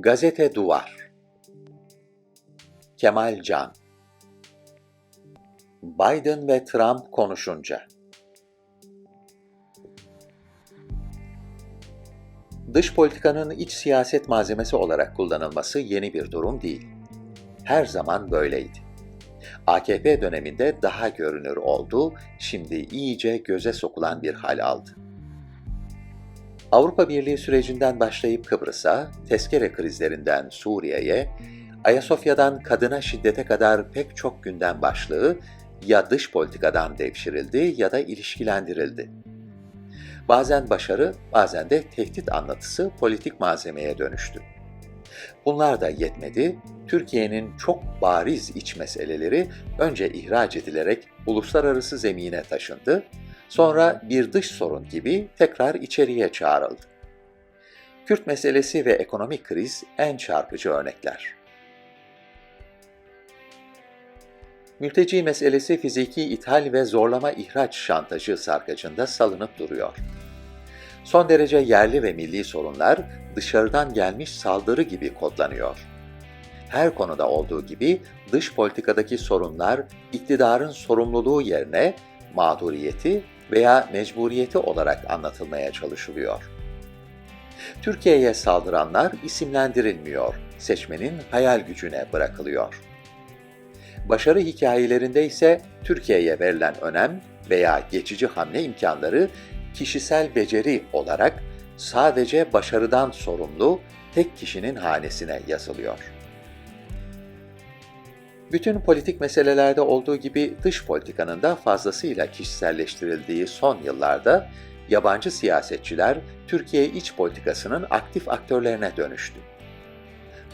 Gazete Duvar Kemal Can Biden ve Trump konuşunca Dış politikanın iç siyaset malzemesi olarak kullanılması yeni bir durum değil. Her zaman böyleydi. AKP döneminde daha görünür oldu, şimdi iyice göze sokulan bir hal aldı. Avrupa Birliği sürecinden başlayıp Kıbrıs'a, tezkere krizlerinden Suriye'ye, Ayasofya'dan kadına şiddete kadar pek çok gündem başlığı ya dış politikadan devşirildi ya da ilişkilendirildi. Bazen başarı, bazen de tehdit anlatısı politik malzemeye dönüştü. Bunlar da yetmedi, Türkiye'nin çok bariz iç meseleleri önce ihraç edilerek uluslararası zemine taşındı, sonra bir dış sorun gibi tekrar içeriye çağrıldı. Kürt meselesi ve ekonomik kriz en çarpıcı örnekler. Mülteci meselesi fiziki ithal ve zorlama ihraç şantajı sarkacında salınıp duruyor. Son derece yerli ve milli sorunlar dışarıdan gelmiş saldırı gibi kodlanıyor. Her konuda olduğu gibi dış politikadaki sorunlar iktidarın sorumluluğu yerine mağduriyeti veya mecburiyeti olarak anlatılmaya çalışılıyor. Türkiye'ye saldıranlar isimlendirilmiyor, seçmenin hayal gücüne bırakılıyor. Başarı hikayelerinde ise Türkiye'ye verilen önem veya geçici hamle imkanları kişisel beceri olarak sadece başarıdan sorumlu tek kişinin hanesine yazılıyor. Bütün politik meselelerde olduğu gibi dış politikanın da fazlasıyla kişiselleştirildiği son yıllarda yabancı siyasetçiler Türkiye iç politikasının aktif aktörlerine dönüştü.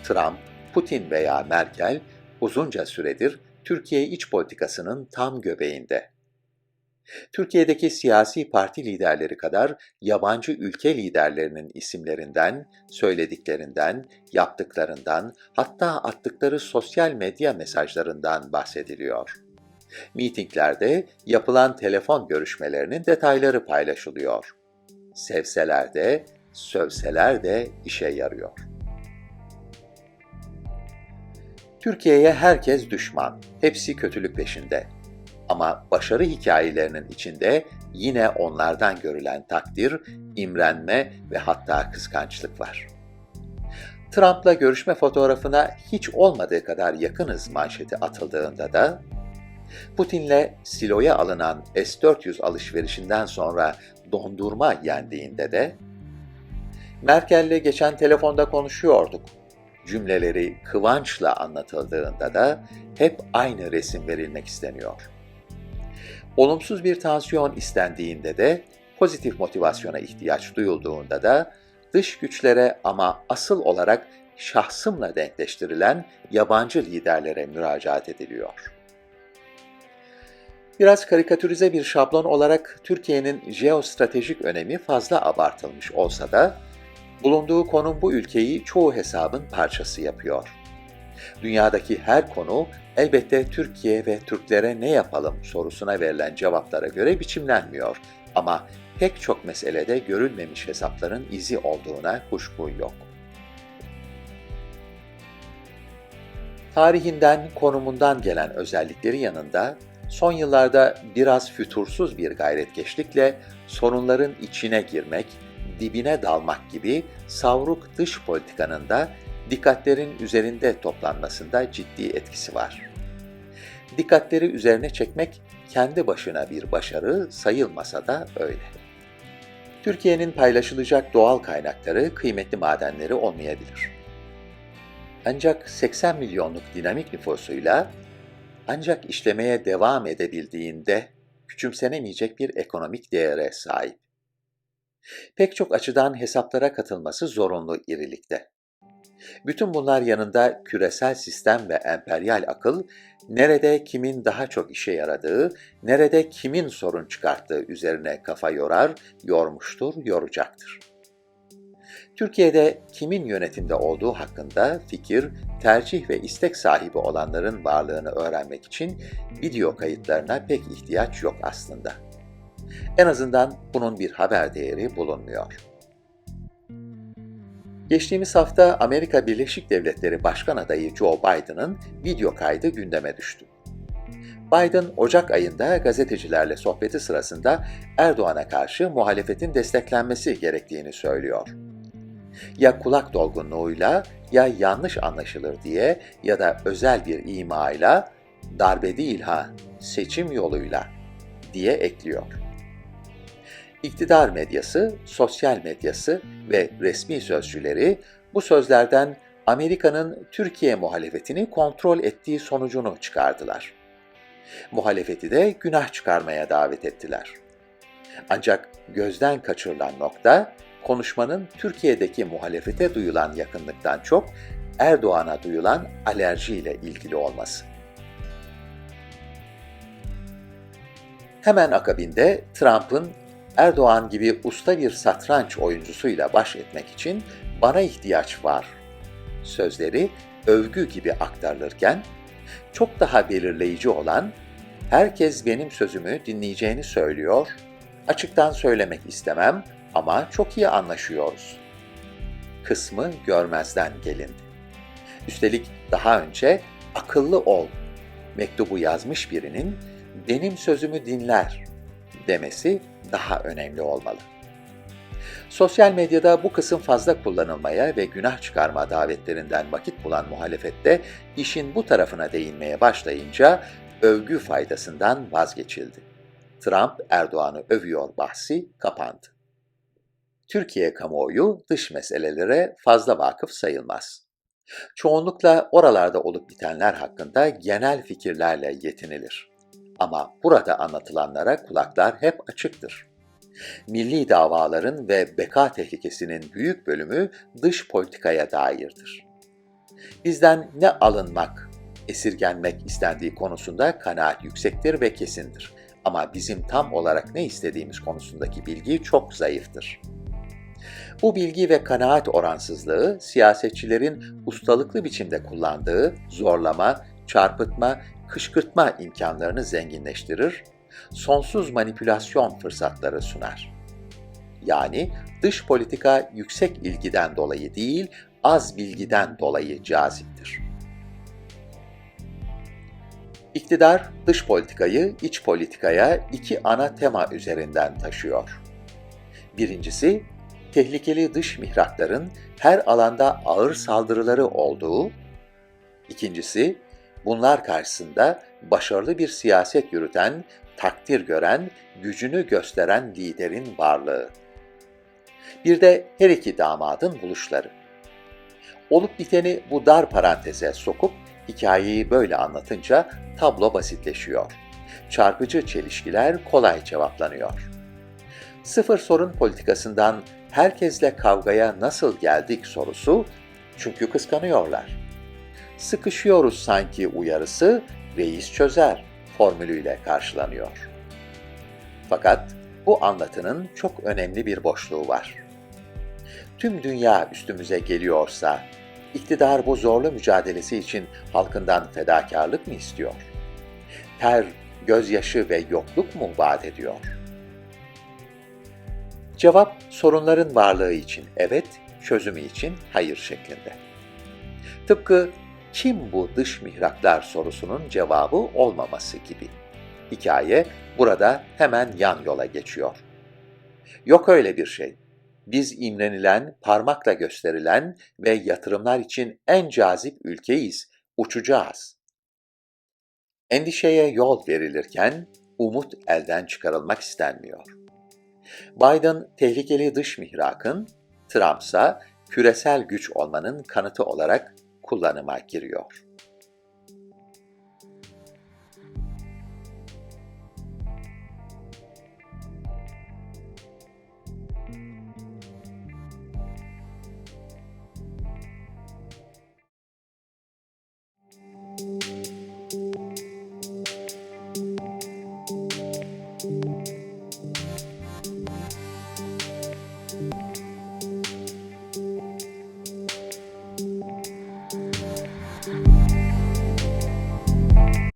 Trump, Putin veya Merkel uzunca süredir Türkiye iç politikasının tam göbeğinde. Türkiye'deki siyasi parti liderleri kadar yabancı ülke liderlerinin isimlerinden, söylediklerinden, yaptıklarından, hatta attıkları sosyal medya mesajlarından bahsediliyor. Mitinglerde yapılan telefon görüşmelerinin detayları paylaşılıyor. Sevseler de, sövseler de işe yarıyor. Türkiye'ye herkes düşman, hepsi kötülük peşinde. Ama başarı hikayelerinin içinde yine onlardan görülen takdir, imrenme ve hatta kıskançlık var. Trump'la görüşme fotoğrafına hiç olmadığı kadar yakınız manşeti atıldığında da, Putin'le siloya alınan S-400 alışverişinden sonra dondurma yendiğinde de, Merkel'le geçen telefonda konuşuyorduk cümleleri kıvançla anlatıldığında da hep aynı resim verilmek isteniyor. Olumsuz bir tansiyon istendiğinde de, pozitif motivasyona ihtiyaç duyulduğunda da dış güçlere ama asıl olarak şahsımla denkleştirilen yabancı liderlere müracaat ediliyor. Biraz karikatürize bir şablon olarak Türkiye'nin jeostratejik önemi fazla abartılmış olsa da bulunduğu konum bu ülkeyi çoğu hesabın parçası yapıyor. Dünyadaki her konu elbette Türkiye ve Türklere ne yapalım sorusuna verilen cevaplara göre biçimlenmiyor ama pek çok meselede görülmemiş hesapların izi olduğuna kuşku yok. Tarihinden, konumundan gelen özellikleri yanında son yıllarda biraz fütursuz bir gayretkeşlikle sorunların içine girmek, dibine dalmak gibi savruk dış politikanın da dikkatlerin üzerinde toplanmasında ciddi etkisi var. Dikkatleri üzerine çekmek kendi başına bir başarı sayılmasa da öyle. Türkiye'nin paylaşılacak doğal kaynakları, kıymetli madenleri olmayabilir. Ancak 80 milyonluk dinamik nüfusuyla ancak işlemeye devam edebildiğinde küçümsenemeyecek bir ekonomik değere sahip. Pek çok açıdan hesaplara katılması zorunlu irilikte. Bütün bunlar yanında küresel sistem ve emperyal akıl, nerede kimin daha çok işe yaradığı, nerede kimin sorun çıkarttığı üzerine kafa yorar, yormuştur, yoracaktır. Türkiye'de kimin yönetimde olduğu hakkında fikir, tercih ve istek sahibi olanların varlığını öğrenmek için video kayıtlarına pek ihtiyaç yok aslında. En azından bunun bir haber değeri bulunmuyor. Geçtiğimiz hafta Amerika Birleşik Devletleri Başkan adayı Joe Biden'ın video kaydı gündeme düştü. Biden, Ocak ayında gazetecilerle sohbeti sırasında Erdoğan'a karşı muhalefetin desteklenmesi gerektiğini söylüyor. Ya kulak dolgunluğuyla ya yanlış anlaşılır diye ya da özel bir imayla darbe değil ha, seçim yoluyla diye ekliyor. İktidar medyası, sosyal medyası ve resmi sözcüleri bu sözlerden Amerika'nın Türkiye muhalefetini kontrol ettiği sonucunu çıkardılar. Muhalefeti de günah çıkarmaya davet ettiler. Ancak gözden kaçırılan nokta, konuşmanın Türkiye'deki muhalefete duyulan yakınlıktan çok Erdoğan'a duyulan alerjiyle ilgili olması. Hemen akabinde Trump'ın Erdoğan gibi usta bir satranç oyuncusuyla baş etmek için bana ihtiyaç var sözleri övgü gibi aktarılırken çok daha belirleyici olan herkes benim sözümü dinleyeceğini söylüyor. Açıktan söylemek istemem ama çok iyi anlaşıyoruz. Kısmı görmezden gelindi. Üstelik daha önce akıllı ol mektubu yazmış birinin benim sözümü dinler demesi daha önemli olmalı. Sosyal medyada bu kısım fazla kullanılmaya ve günah çıkarma davetlerinden vakit bulan muhalefette işin bu tarafına değinmeye başlayınca övgü faydasından vazgeçildi. Trump Erdoğan'ı övüyor bahsi kapandı. Türkiye kamuoyu dış meselelere fazla vakıf sayılmaz. Çoğunlukla oralarda olup bitenler hakkında genel fikirlerle yetinilir. Ama burada anlatılanlara kulaklar hep açıktır. Milli davaların ve beka tehlikesinin büyük bölümü dış politikaya dairdir. Bizden ne alınmak, esirgenmek istendiği konusunda kanaat yüksektir ve kesindir. Ama bizim tam olarak ne istediğimiz konusundaki bilgi çok zayıftır. Bu bilgi ve kanaat oransızlığı siyasetçilerin ustalıklı biçimde kullandığı zorlama, çarpıtma, kışkırtma imkanlarını zenginleştirir, sonsuz manipülasyon fırsatları sunar. Yani dış politika yüksek ilgiden dolayı değil, az bilgiden dolayı caziptir. İktidar dış politikayı iç politikaya iki ana tema üzerinden taşıyor. Birincisi, tehlikeli dış mihrakların her alanda ağır saldırıları olduğu, ikincisi, bunlar karşısında başarılı bir siyaset yürüten, takdir gören, gücünü gösteren liderin varlığı. Bir de her iki damadın buluşları. Olup biteni bu dar paranteze sokup hikayeyi böyle anlatınca tablo basitleşiyor. Çarpıcı çelişkiler kolay cevaplanıyor. Sıfır sorun politikasından herkesle kavgaya nasıl geldik sorusu çünkü kıskanıyorlar. Sıkışıyoruz sanki uyarısı reis çözer formülüyle karşılanıyor. Fakat bu anlatının çok önemli bir boşluğu var. Tüm dünya üstümüze geliyorsa, iktidar bu zorlu mücadelesi için halkından fedakarlık mı istiyor? Ter, gözyaşı ve yokluk mu vaat ediyor? Cevap sorunların varlığı için evet, çözümü için hayır şeklinde. Tıpkı kim bu dış mihraklar sorusunun cevabı olmaması gibi. Hikaye burada hemen yan yola geçiyor. Yok öyle bir şey. Biz imrenilen, parmakla gösterilen ve yatırımlar için en cazip ülkeyiz, uçacağız. Endişeye yol verilirken umut elden çıkarılmak istenmiyor. Biden tehlikeli dış mihrakın, Trump'sa küresel güç olmanın kanıtı olarak kullanıma giriyor.